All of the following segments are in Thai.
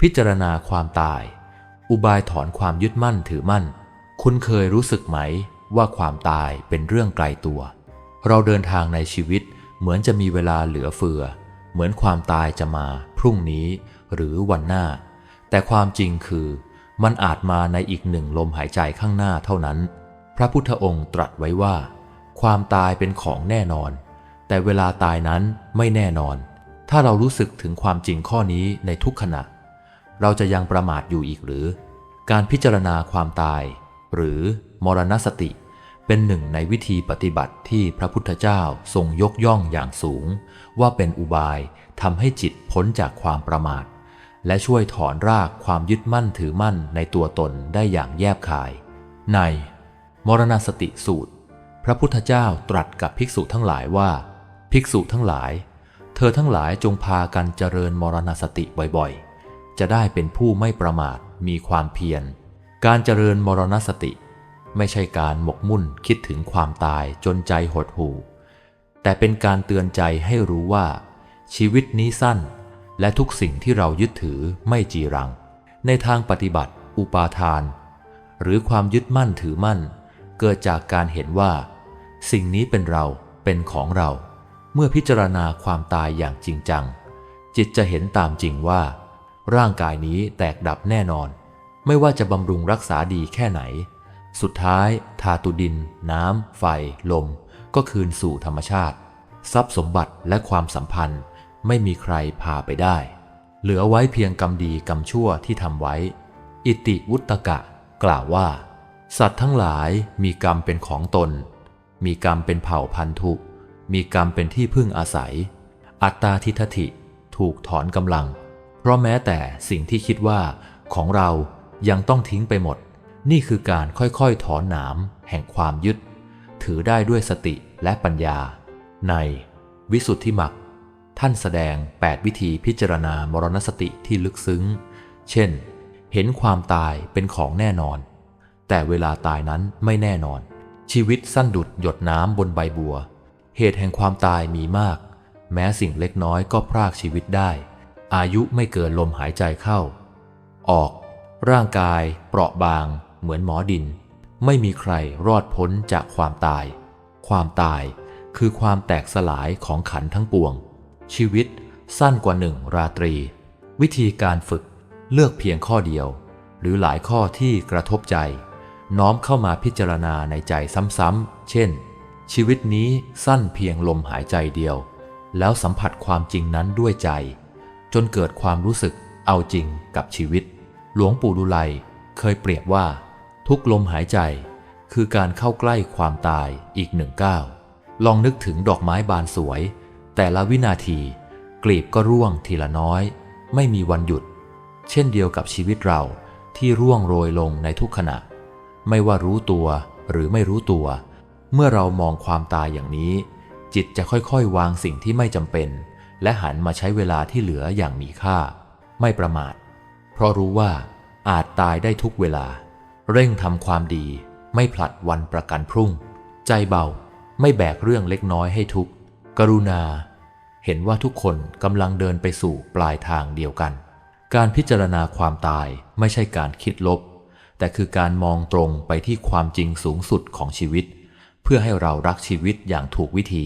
พิจารณาความตาย อุบายถอนความยึดมั่นถือมั่น คุณเคยรู้สึกไหมว่าความตายเป็นเรื่องไกลตัว เราเดินทางในชีวิตเหมือนจะมีเวลาเหลือเฟือ เหมือนความตายจะมาพรุ่งนี้หรือวันหน้า แต่ความจริงคือ มันอาจมาในอีกหนึ่งลมหายใจข้างหน้าเท่านั้น พระพุทธองค์ตรัสไว้ว่า ความตายเป็นของแน่นอน แต่เวลาตายนั้นไม่แน่นอน ถ้าเรารู้สึกถึงความจริงข้อนี้ในทุกขณะ เราจะยังประมาทอยู่อีกหรือ การพิจารณาความตาย หรือมรณสติ เป็นหนึ่งในวิธีปฏิบัติที่พระพุทธเจ้าทรงยกย่องอย่างสูง ว่าเป็นอุบายทำให้จิตพ้นจากความประมาท และช่วยถอนรากความยึดมั่นถือมั่นในตัวตนได้อย่างแยบคาย ใน มรณสติสูตร พระพุทธเจ้าตรัสกับภิกษุทั้งหลายว่า ภิกษุทั้งหลาย เธอทั้งหลายจงพากันเจริญมรณสติบ่อยๆ จะได้เป็นผู้ไม่ประมาทมีความเพียร การเจริญมรณสติ ไม่ใช่การหมกมุ่นคิดถึงความตายจนใจหดหู่ แต่เป็นการเตือนใจให้รู้ว่า ชีวิตนี้สั้น และทุกสิ่งที่เรายึดถือไม่จีรัง ในทางปฏิบัติ อุปาทาน หรือความยึดมั่นถือมั่น เกิดจากการเห็นว่า สิ่งนี้เป็นเราเป็นของเรา เมื่อพิจารณาความตายอย่างจริงจัง จิตจะเห็นตามจริงว่า ร่างกายนี้แตกดับแน่นอน ไม่ว่าจะบำรุงรักษาดีแค่ไหน สุดท้ายธาตุดิน น้ำ ไฟ ลม ก็คืนสู่ธรรมชาติ ทรัพย์สมบัติและความสัมพันธ์ ไม่มีใครพาไปได้ เหลือไว้เพียงกรรมดีกรรมชั่วที่ทำไว้ อิติวุตกะ กล่าวว่า สัตว์ทั้งหลายมีกรรมเป็นของตน มีกรรมเป็นเผ่าพันธุ มีกรรมเป็นที่พึ่งอาศัย อัตตาทิฏฐิถูกถอนกำลัง เพราะแม้แต่สิ่งที่คิดว่าของเรายังต้องทิ้งไปหมด นี่คือการค่อยๆถอนหนามแห่งความยึด ถือได้ด้วยสติและปัญญา ในวิสุทธิมักท่านแสดง 8 วิธีพิจารณามรณสติที่ลึกซึ้ง เช่น เห็นความตายเป็นของแน่นอน แต่เวลาตายนั้นไม่แน่นอน ชีวิตสั้นดุดหยดน้ำบนใบบัว เหตุแห่งความตายมีมาก แม้สิ่งเล็กน้อยก็พรากชีวิตได้ อายุไม่เกินลมหายใจเข้า ออก ร่างกายเปราะบางเหมือนหมอดิน ไม่มีใครรอดพ้นจากความตาย ความตายคือความแตกสลายของขันทั้งปวง ชีวิตสั้นกว่าหนึ่งราตรี วิธีการฝึกเลือกเพียงข้อเดียว หรือหลายข้อที่กระทบใจ น้อมเข้ามาพิจารณาในใจซ้ำๆ เช่น ชีวิตนี้สั้นเพียงลมหายใจเดียว แล้วสัมผัสความจริงนั้นด้วยใจ จนเกิดความรู้สึกเอาจริงกับชีวิต หลวงปู่ดุไลเคยเปรียบว่า ทุกลมหายใจคือการเข้าใกล้ความตายอีกหนึ่งก้าวลองนึกถึงดอกไม้บานสวย แต่ละวินาทีกลีบก็ร่วงทีละน้อย ไม่มีวันหยุด เช่นเดียวกับชีวิตเราที่ร่วงโรยลงในทุกขณะ ไม่ว่ารู้ตัวหรือไม่รู้ตัว เมื่อเรามองความตายอย่างนี้ จิตจะค่อยๆ วางสิ่งที่ไม่จำเป็น และหันมาใช้เวลาที่เหลืออย่างมีค่า ไม่ประมาท เพราะรู้ว่าอาจตายได้ทุกเวลา เร่งทำความดีไม่ผลัดวันประกันพรุ่ง ใจเบาไม่แบกเรื่องเล็กน้อยให้ทุก กรุณา เห็นว่าทุกคนกำลังเดินไปสู่ปลายทางเดียวกัน การพิจารณาความตายไม่ใช่การคิดลบ แต่คือการมองตรงไปที่ความจริงสูงสุดของชีวิต เพื่อให้เรารักชีวิตอย่างถูกวิธี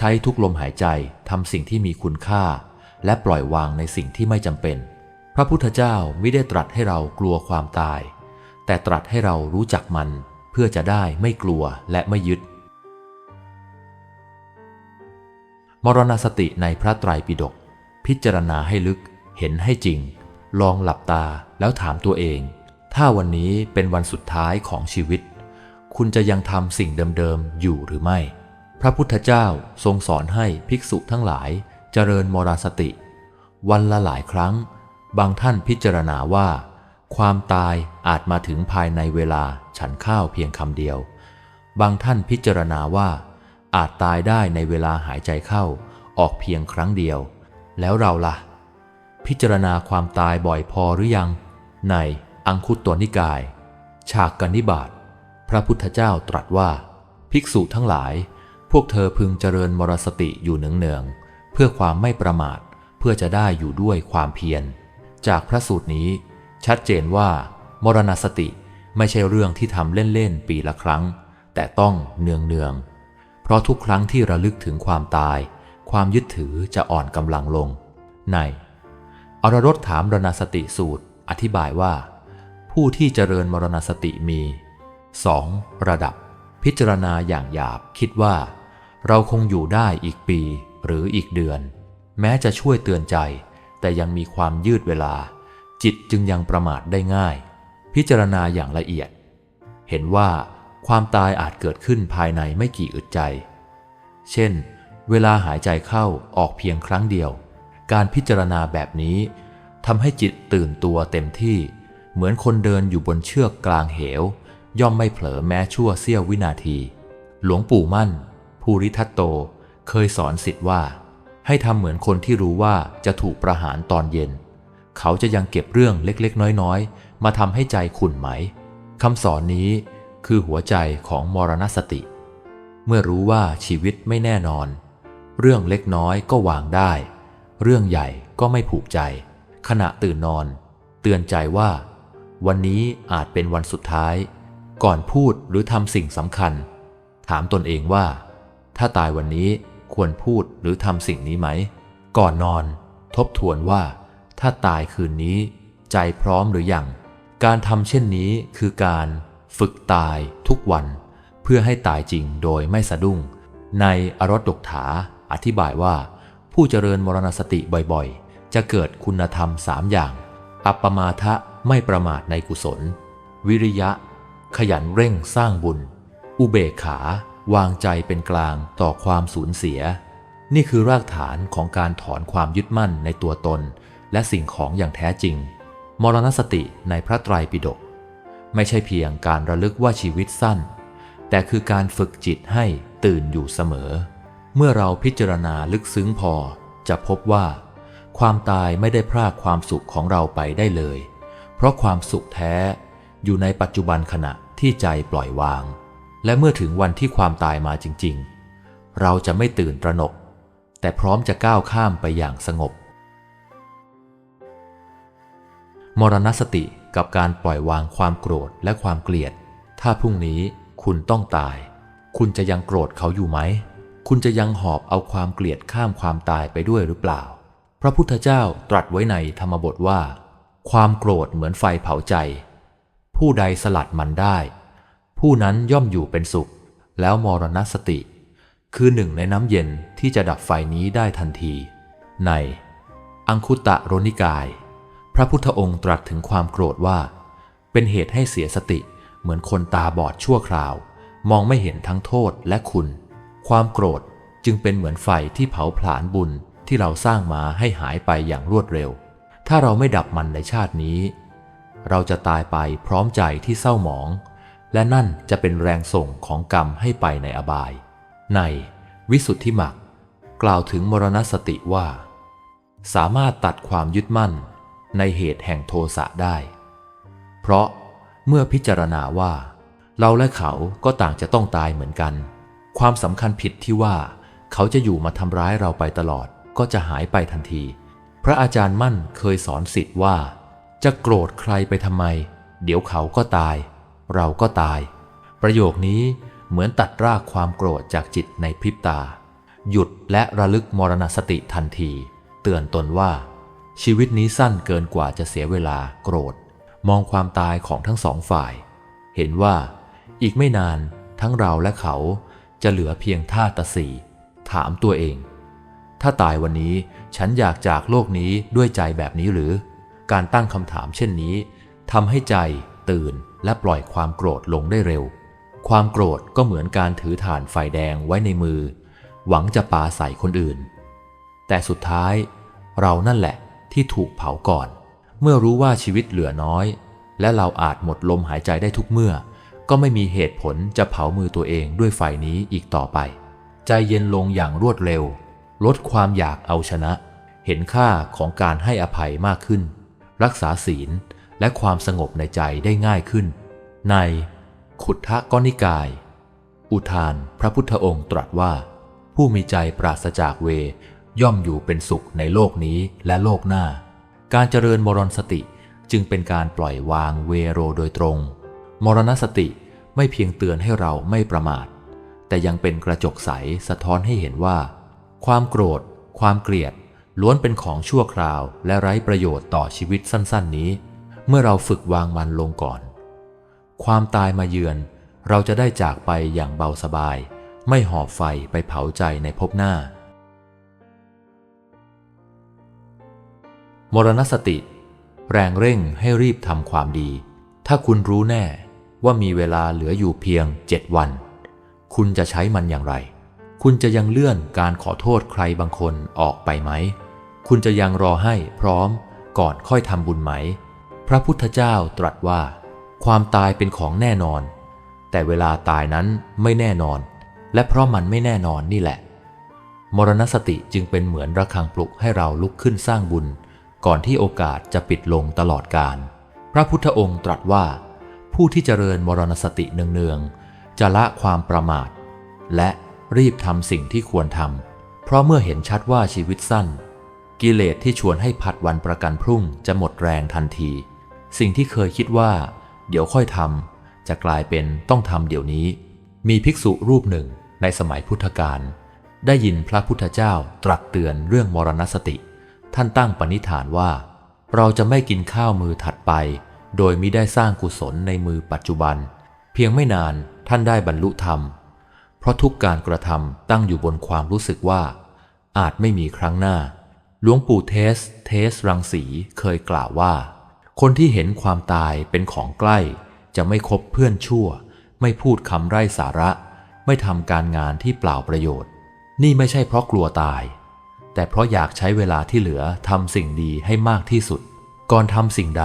ใช้ทุกลมหายใจทำสิ่งที่มีคุณค่า และปล่อยวางในสิ่งที่ไม่จำเป็น พระพุทธเจ้าไม่ได้ตรัสให้เรากลัวความตาย แต่ตรัสให้เรารู้จักมัน เพื่อจะได้ไม่กลัวและไม่ยึด มรณสติในพระไตรปิฎกพิจารณาให้ลึก เห็นให้จริง ลองหลับตาแล้วถามตัวเอง ถ้าวันนี้เป็นวันสุดท้ายของชีวิต คุณจะยังทำสิ่งเดิมๆอยู่หรือไม่ พระพุทธเจ้าทรงสอนให้ภิกษุทั้งหลายเจริญมรณสติ วันละหลายครั้ง บางท่านพิจารณาว่า ความตายอาจมาถึงภายในเวลาฉันข้าวเพียงคำเดียว บางท่านพิจารณาว่า อาจตายได้ในเวลาหายใจเข้าออกเพียงครั้งเดียว แล้วเราล่ะ พิจารณาความตายบ่อยพอหรือยัง ในอังคุตตนิกาย ฉากกันนิบาตพระพุทธเจ้าตรัสว่า ภิกษุทั้งหลาย พวกเธอพึงเจริญมรสติอยู่เนืองๆเพื่อความไม่ประมาทเพื่อจะได้อยู่ด้วยความเพียร จากพระสูตรนี้ ชัดเจนว่า มรณสติไม่ใช่เรื่องที่ทำเล่นๆปีละครั้ง แต่ต้องเนืองๆเพราะทุกครั้งที่ระลึกถึงความตาย ความยึดถือจะอ่อนกำลังลง ในอรรถถามมรณสติสูตร อธิบายว่า ผู้ที่เจริญมรณสติมี 2. ระดับ พิจารณาอย่างหยาบคิดว่า เราคงอยู่ได้อีกปีหรืออีกเดือน แม้จะช่วยเตือนใจ แต่ยังมีความยืดเวลา จิตจึงยังประมาทได้ง่าย พิจารณาอย่างละเอียด เห็นว่าความตายอาจเกิดขึ้นภายในไม่กี่อึดใจ เช่น เวลาหายใจเข้าออกเพียงครั้งเดียว การพิจารณาแบบนี้ทำให้จิตตื่นตัวเต็มที่ เหมือนคนเดินอยู่บนเชือกกลางเหว ย่อมไม่เผลอแม้ชั่วเสี้ยววินาที หลวงปู่มั่น ภูริทัตโตเคยสอนสิทธิ์ว่า ให้ทำเหมือนคนที่รู้ว่าจะถูกประหารตอนเย็น เขาจะยังเก็บเรื่องเล็กๆ น้อยๆ มาทำให้ใจขุ่นไหมคำสอนนี้คือหัวใจของมรณสติ เมื่อรู้ว่าชีวิตไม่แน่นอน เรื่องเล็กน้อยก็วางได้ เรื่องใหญ่ก็ไม่ผูกใจ ขณะตื่นนอน เตือนใจว่า วันนี้อาจเป็นวันสุดท้าย ก่อนพูดหรือทำสิ่งสำคัญ ถามตนเองว่า ถ้าตายวันนี้ควรพูดหรือทำสิ่งนี้ไหม ก่อนนอน ทบทวนว่า ถ้าตายคืนนี้ ใจพร้อมหรือยัง การทำเช่นนี้คือการฝึกตายทุกวัน เพื่อให้ตายจริงโดยไม่สะดุ้ง ในอรดกถาอธิบายว่า ผู้เจริญมรณสติบ่อยๆ จะเกิดคุณธรรมสามอย่าง อัปปมาทะไม่ประมาทในกุศล วิริยะ ขยันเร่งสร้างบุญ อุเบกขา วางใจเป็นกลางต่อความสูญเสีย นี่คือรากฐานของการถอนความยึดมั่นในตัวตน และสิ่งของอย่างแท้จริง มรณสติในพระไตรปิฎกไม่ใช่เพียงการระลึกว่าชีวิตสั้น แต่คือการฝึกจิตให้ตื่นอยู่เสมอ เมื่อเราพิจารณาลึกซึ้งพอ จะพบว่า ความตายไม่ได้พรากความสุขของเราไปได้เลย เพราะความสุขแท้อยู่ในปัจจุบันขณะที่ใจปล่อยวาง และเมื่อถึงวันที่ความตายมาจริง ๆ เราจะไม่ตื่นตระหนก แต่พร้อมจะก้าวข้ามไปอย่างสงบ มรณสติกับการปล่อยวางความโกรธและความเกลียด ถ้าพรุ่งนี้คุณต้องตาย คุณจะยังโกรธเขาอยู่ไหม คุณจะยังหอบเอาความเกลียดข้ามความตายไปด้วยหรือเปล่า พระพุทธเจ้าตรัสไว้ในธรรมบทว่า ความโกรธเหมือนไฟเผาใจ ผู้ใดสลัดมันได้ ผู้นั้นย่อมอยู่เป็นสุข แล้วมรณสติ คือหนึ่งในน้ำเย็นที่จะดับไฟนี้ได้ทันที ใน อังคุตตะรนิกาย พระพุทธองค์ตรัสถึงความโกรธว่า เป็นเหตุให้เสียสติเหมือนคนตาบอดชั่วคราว มองไม่เห็นทั้งโทษและคุณ ความโกรธจึงเป็นเหมือนไฟที่เผาผลาญบุญที่เราสร้างมาให้หายไปอย่างรวดเร็ว ถ้าเราไม่ดับมันในชาตินี้ เราจะตายไปพร้อมใจที่เศร้าหมอง และนั่นจะเป็นแรงส่งของกรรมให้ไปในอบาย ในวิสุทธิมักกล่าวถึงมรณสติว่า สามารถตัดความยึดมั่นในเหตุแห่งโทสะได้ เพราะเมื่อพิจารณาว่า เราและเขาก็ต่างจะต้องตายเหมือนกัน ความสำคัญผิดที่ว่า เขาจะอยู่มาทำร้ายเราไปตลอดก็จะหายไปทันที พระอาจารย์มั่นเคยสอนสิทธิ์ว่า จะโกรธใครไปทำไม เดี๋ยวเขาก็ตาย เราก็ตาย ประโยคนี้เหมือนตัดรากความโกรธจากจิตในพริบตา หยุดและระลึกมรณสติทันที เตือนตนว่า ชีวิตนี้สั้นเกินกว่าจะเสียเวลาโกรธ มองความตายของทั้งสองฝ่าย เห็นว่าอีกไม่นานทั้งเราและเขาจะเหลือเพียงท่าตะสีถามตัวเอง ถ้าตายวันนี้ฉันอยากจากโลกนี้ด้วยใจแบบนี้หรือ การตั้งคำถามเช่นนี้ทำให้ใจ ตื่น และปล่อยความโกรธลงได้เร็ว ความโกรธก็เหมือนการถือถ่านไฟแดงไว้ในมือ หวังจะปาใส่คนอื่น แต่สุดท้ายเรานั่นแหละที่ถูกเผาก่อน เมื่อรู้ว่าชีวิตเหลือน้อย และเราอาจหมดลมหายใจได้ทุกเมื่อ ก็ไม่มีเหตุผลจะเผามือตัวเองด้วยไฟนี้อีกต่อไป ใจเย็นลงอย่างรวดเร็ว ลดความอยากเอาชนะ เห็นค่าของการให้อภัยมากขึ้น รักษาศีล และความสงบในใจได้ง่ายขึ้น ในขุทธก้อนิกาย อุทานพระพุทธองค์ตรัสว่า ผู้มีใจปราศจากเว ย่อมอยู่เป็นสุขในโลกนี้และโลกหน้า การเจริญมรณสติจึงเป็นการปล่อยวางเวโรโดยตรง มรณสติไม่เพียงเตือนให้เราไม่ประมาท แต่ยังเป็นกระจกใสสะท้อนให้เห็นว่า ความโกรธ ความเกลียด ล้วนเป็นของชั่วคราวและไร้ประโยชน์ต่อชีวิตสั้น ๆ นี้ เมื่อเราฝึกวางมันลงก่อน ความตายมาเยือนเราจะได้จากไปอย่างเบาสบาย ไม่หอบไฟไปเผาใจในภพหน้า มรณสติ แรงเร่งให้รีบทำความดี ถ้าคุณรู้แน่ว่ามีเวลาเหลืออยู่เพียงเจ็ดวัน คุณจะใช้มันอย่างไร คุณจะยังเลื่อนการขอโทษใครบางคนออกไปไหม คุณจะยังรอให้พร้อมก่อนค่อยทำบุญไหม พระพุทธเจ้าตรัสว่า ความตายเป็นของแน่นอน แต่เวลาตายนั้นไม่แน่นอน และเพราะมันไม่แน่นอนนี่แหละ มรณสติจึงเป็นเหมือนระฆังปลุกให้เราลุกขึ้นสร้างบุญ ก่อนที่โอกาสจะปิดลงตลอดกาลพระพุทธองค์ตรัสว่า ผู้ที่เจริญมรณสติเนืองๆจะละความประมาท และรีบทำสิ่งที่ควรทำเพราะเมื่อเห็นชัดว่าชีวิตสั้นกิเลสที่ชวนให้พัดวันประกันพรุ่งจะหมดแรงทันที สิ่งที่เคยคิดว่า เดี๋ยวค่อยทำจะกลายเป็นต้องทำเดี๋ยวนี้ มีภิกษุรูปหนึ่งในสมัยพุทธกาลได้ยินพระพุทธเจ้าตรัสเตือนเรื่องมรณสติ ท่านตั้งปณิธานว่า เราจะไม่กินข้าวมือถัดไป โดยมิได้สร้างกุศลในมือปัจจุบัน เพียงไม่นานท่านได้บรรลุธรรม เพราะทุกการกระทำตั้งอยู่บนความรู้สึกว่า อาจไม่มีครั้งหน้า หลวงปู่เทส เทสรังสีเคยกล่าวว่า คนที่เห็นความตายเป็นของใกล้ จะไม่คบเพื่อนชั่ว ไม่พูดคำไร้สาระ ไม่ทำการงานที่เปล่าประโยชน์ นี่ไม่ใช่เพราะกลัวตาย แต่เพราะอยากใช้เวลาที่เหลือทำสิ่งดีให้มากที่สุด ก่อนทำสิ่งใด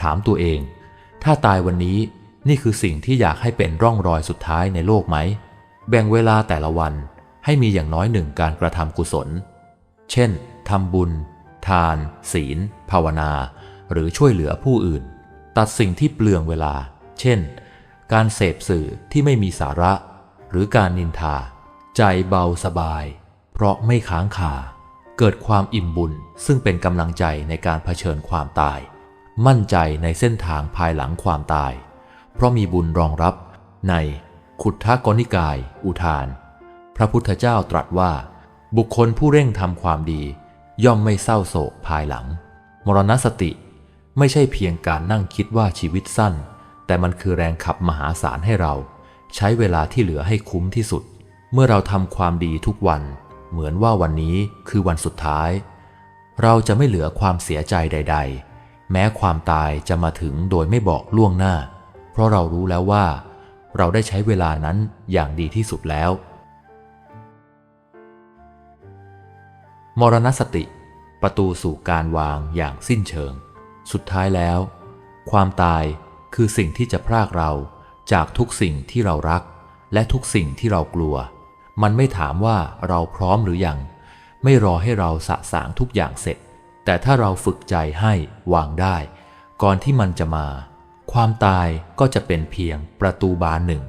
ถามตัวเอง ถ้าตายวันนี้นี่คือสิ่งที่อยากให้เป็นร่องรอยสุดท้ายในโลกไหม แบ่งเวลาแต่ละวันให้มีอย่างน้อยหนึ่งการกระทำกุศล เช่นทำบุญ ทาน ศีล ภาวนา หรือช่วยเหลือผู้อื่น ตัดสิ่งที่เปลืองเวลา เช่น การเสพสื่อที่ไม่มีสาระ หรือการนินทา ใจเบาสบาย เพราะไม่ค้างคาเกิดความอิ่มบุญซึ่งเป็นกำลังใจในการเผชิญความตาย มั่นใจในเส้นทางภายหลังความตาย เพราะมีบุญรองรับในขุทธกนิกาย อุทาน พระพุทธเจ้าตรัสว่า บุคคลผู้เร่งทำความดี ย่อมไม่เศร้าโศกภายหลัง มรณสติ ไม่ใช่เพียงการนั่งคิดว่าชีวิตสั้น แต่มันคือแรงขับมหาศาลให้เรา ใช้เวลาที่เหลือให้คุ้มที่สุด เมื่อเราทำความดีทุกวัน เหมือนว่าวันนี้คือวันสุดท้าย เราจะไม่เหลือความเสียใจใด ๆ แม้ความตายจะมาถึงโดยไม่บอกล่วงหน้า เพราะเรารู้แล้วว่า เราได้ใช้เวลานั้นอย่างดีที่สุดแล้ว มรณสติ ประตูสู่การวางอย่างสิ้นเชิง สุดท้ายแล้ว ความตายคือสิ่งที่จะพรากเราจากทุกสิ่งที่เรารัก และทุกสิ่งที่เรากลัว มันไม่ถามว่าเราพร้อมหรือยัง ไม่รอให้เราสะสางทุกอย่างเสร็จ แต่ถ้าเราฝึกใจให้วางได้ ก่อนที่มันจะมา ความตายก็จะเป็นเพียงประตูบานหนึ่ง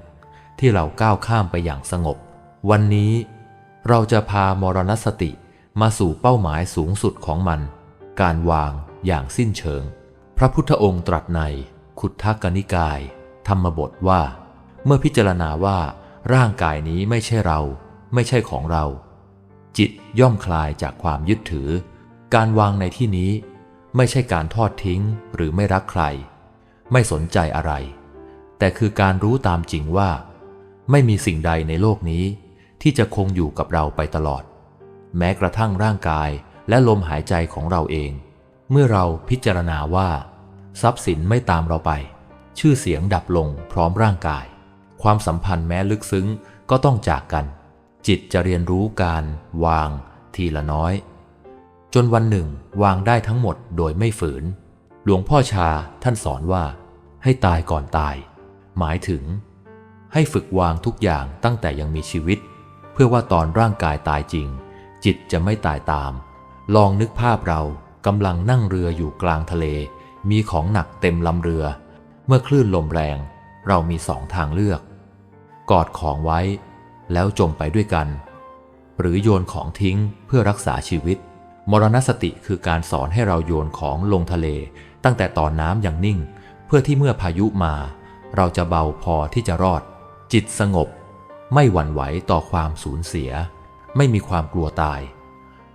ที่เราก้าวข้ามไปอย่างสงบ วันนี้เราจะพามรณสติมาสู่เป้าหมายสูงสุดของมัน การวาง อย่างสิ้นเชิง พระพุทธองค์ตรัสในขุทธกนิกาย ธรรมบทว่า เมื่อพิจารณาว่าร่างกายนี้ไม่ใช่เรา ไม่ใช่ของเรา จิตย่อมคลายจากความยึดถือ การวางในที่นี้ ไม่ใช่การทอดทิ้งหรือไม่รักใคร ไม่สนใจอะไร แต่คือการรู้ตามจริงว่า ไม่มีสิ่งใดในโลกนี้ ที่จะคงอยู่กับเราไปตลอด แม้กระทั่งร่างกายและลมหายใจของเราเอง เมื่อเราพิจารณาว่า ทรัพย์สินไม่ตามเราไป ชื่อเสียงดับลงพร้อมร่างกาย ความสัมพันธ์แม้ลึกซึ้งก็ต้องจากกัน จิตจะเรียนรู้การ วาง ทีละน้อย จนวันหนึ่งวางได้ทั้งหมดโดยไม่ฝืน หลวงพ่อชาท่านสอนว่า ให้ตายก่อนตาย หมายถึง ให้ฝึกวางทุกอย่างตั้งแต่ยังมีชีวิต เพื่อว่าตอนร่างกายตายจริง จิตจะไม่ตายตาม ลองนึกภาพเรา กำลังนั่งเรืออยู่กลางทะเล มีของหนักเต็มลำเรือ เมื่อคลื่นลมแรง เรามีสองทางเลือก กอดของไว้ แล้วจมไปด้วยกัน หรือโยนของทิ้งเพื่อรักษาชีวิต มรณสติคือการสอนให้เราโยนของลงทะเล ตั้งแต่ตอนน้ำอยังนิ่ง เพื่อที่เมื่อพายุมา เราจะเบาพอที่จะรอด จิตสงบ ไม่หวั่นไหวต่อความสูญเสีย ไม่มีความกลัวตาย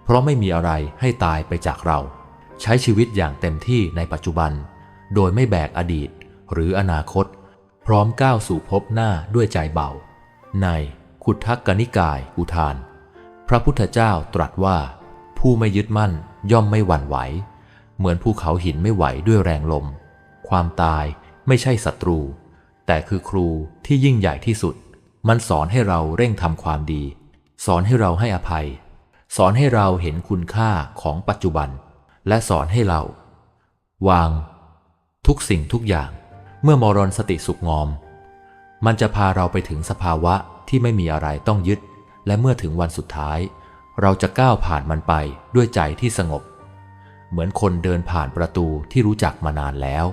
เพราะไม่มีอะไรให้ตายไปจากเรา ใช้ชีวิตอย่างเต็มที่ในปัจจุบัน โดยไม่แบกอดีต หรืออนาคต พร้อมก้าวสู่ภพหน้าด้วยใจเบา ในขุททกนิกายอุทาน พระพุทธเจ้าตรัสว่า ผู้ไม่ยึดมั่นย่อมไม่หวั่นไหว เหมือนภูเขาหินไม่ไหวด้วยแรงลม ความตายไม่ใช่ศัตรู แต่คือครูที่ยิ่งใหญ่ที่สุด มันสอนให้เราเร่งทำความดี สอนให้เราให้อภัย สอนให้เราเห็นคุณค่าของปัจจุบัน และสอนให้เรา วาง ทุกสิ่งทุกอย่างเมื่อมรณสติสุกงอม มันจะพาเราไปถึงสภาวะที่ไม่มีอะไรต้องยึด และเมื่อถึงวันสุดท้าย เราจะก้าวผ่านมันไปด้วยใจที่สงบ เหมือนคนเดินผ่านประตูที่รู้จักมานานแล้ว